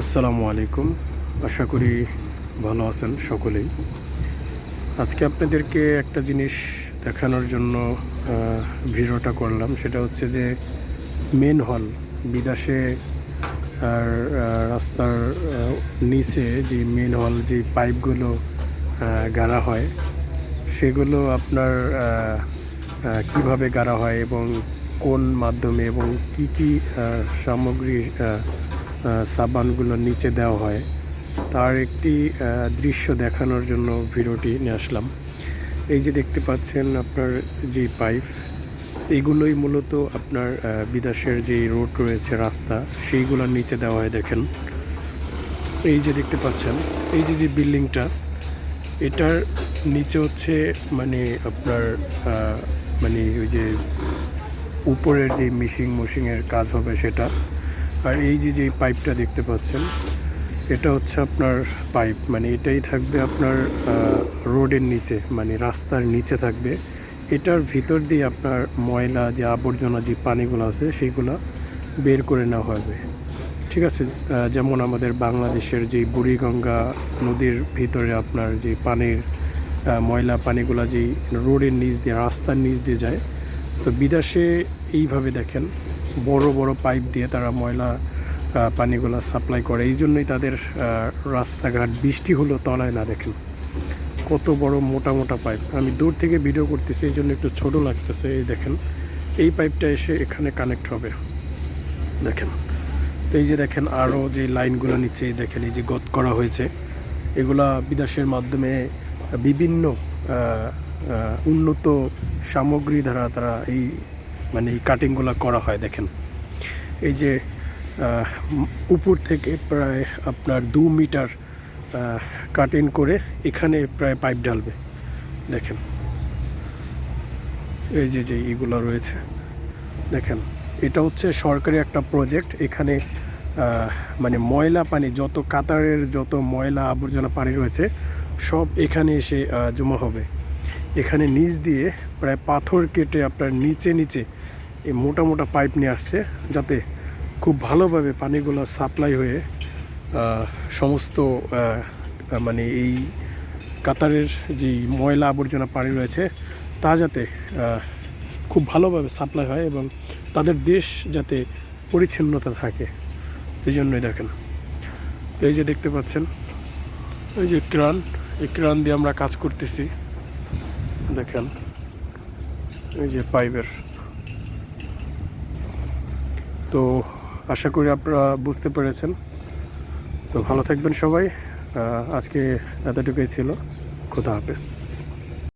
আসসালামু আলাইকুম। আশা করি ভালো আছেন সকলেই। আজকে আপনাদেরকে একটা জিনিস দেখানোর জন্য ভিডিওটা করলাম। সেটা হচ্ছে যে মেন হল, বিদেশে আর রাস্তার নিচে যে মেন হল যে পাইপগুলো গাড়া হয়, সেগুলো আপনার কীভাবে গাড়া হয় এবং কোন মাধ্যমে এবং কি কি সামগ্রী সাবানগুলো নিচে দেওয়া হয়। তার একটি দৃশ্য দেখানোর জন্য ভিডিওটি নিয়ে আসলাম। এই যে দেখতে পাচ্ছেন আপনার যে পাইপ এইগুলোই মূলত আপনার বিদেশের যে রোড রয়েছে রাস্তা সেইগুলোর নিচে দেওয়া হয় দেখেন। এই যে দেখতে পাচ্ছেন, এই যে যে বিল্ডিংটা, এটার নিচে হচ্ছে মানে আপনার মানে ওই যে উপরের যে মিশিং মশিংয়ের কাজ হবে সেটা আর এই যে যে পাইপটা দেখতে পাচ্ছেন, এটা হচ্ছে আপনার পাইপ মানে এটাই থাকবে আপনার রোডের নিচে মানে রাস্তার নিচে থাকবে। এটার ভিতর দিয়ে আপনার ময়লা, যে আবর্জনা, যে পানিগুলো আছে সেইগুলো বের করে নেওয়া হবে। ঠিক আছে? যেমন আমাদের বাংলাদেশের যে বুড়িগঙ্গা নদীর ভিতরে আপনার যে পানির ময়লা পানিগুলো যেই রোডের নিচ দিয়ে, রাস্তার নিচ দিয়ে যায় তো বিদেশে এইভাবে দেখেন, বড় বড় পাইপ দিয়ে তারা ময়লা পানিগুলো সাপ্লাই করে। এই জন্যই তাদের রাস্তাঘাট, বৃষ্টি হলো তলায় না দেখেন। কত বড় মোটা মোটা পাইপ। আমি দূর থেকে ভিডিও করতেছি, এই জন্য একটু ছোট লাগতেছে, এই দেখেন। এই পাইপটা এসে এখানে কানেক্ট হবে। দেখেন। তো এই যে দেখেন আরও যে লাইনগুলো নিচে, এই দেখেন, এই যে গত করা হয়েছে। এগুলা বিদেশের মাধ্যমে বিভিন্ন উন্নত সামগ্রী দ্বারা তারা এই মানে এই কাটিংগুলো করা হয়, দেখেন। এই যে উপর থেকে প্রায় আপনার দু মিটার কাটিং করে এখানে প্রায় পাইপ ঢালবে, দেখেন। এই যে যে এইগুলো রয়েছে, দেখেন। এটা হচ্ছে সরকারি একটা প্রজেক্ট এখানে মানে ময়লা পানি, যত কাতারের যত ময়লা আবর্জনা পানি রয়েছে, সব এখানে এসে জমা হবে। এখানে নিচ দিয়ে প্রায় পাথর কেটে আপনার নিচে নিচে এই মোটা মোটা পাইপ নিয়ে আসছে, যাতে খুব ভালোভাবে পানিগুলো সাপ্লাই হয়ে সমস্ত মানে এই কাতারের যে ময়লা আবর্জনা পানি রয়েছে, তা যাতে খুব ভালোভাবে সাপ্লাই হয় এবং তাদের দেশ যাতে পরিচ্ছন্নতা থাকে। এই জন্যই দেখেন। এই যে দেখতে পাচ্ছেন, এই যে ক্রান, এই ক্রান দিয়ে আমরা কাজ করতেছি। দেখেন, এই যে পাইপের। তো আশা করি আপনারা বুঝতে পেরেছেন। তো ভালো থাকবেন সবাই। আজকে এতটুকুই ছিল। খোদা হাফেজ।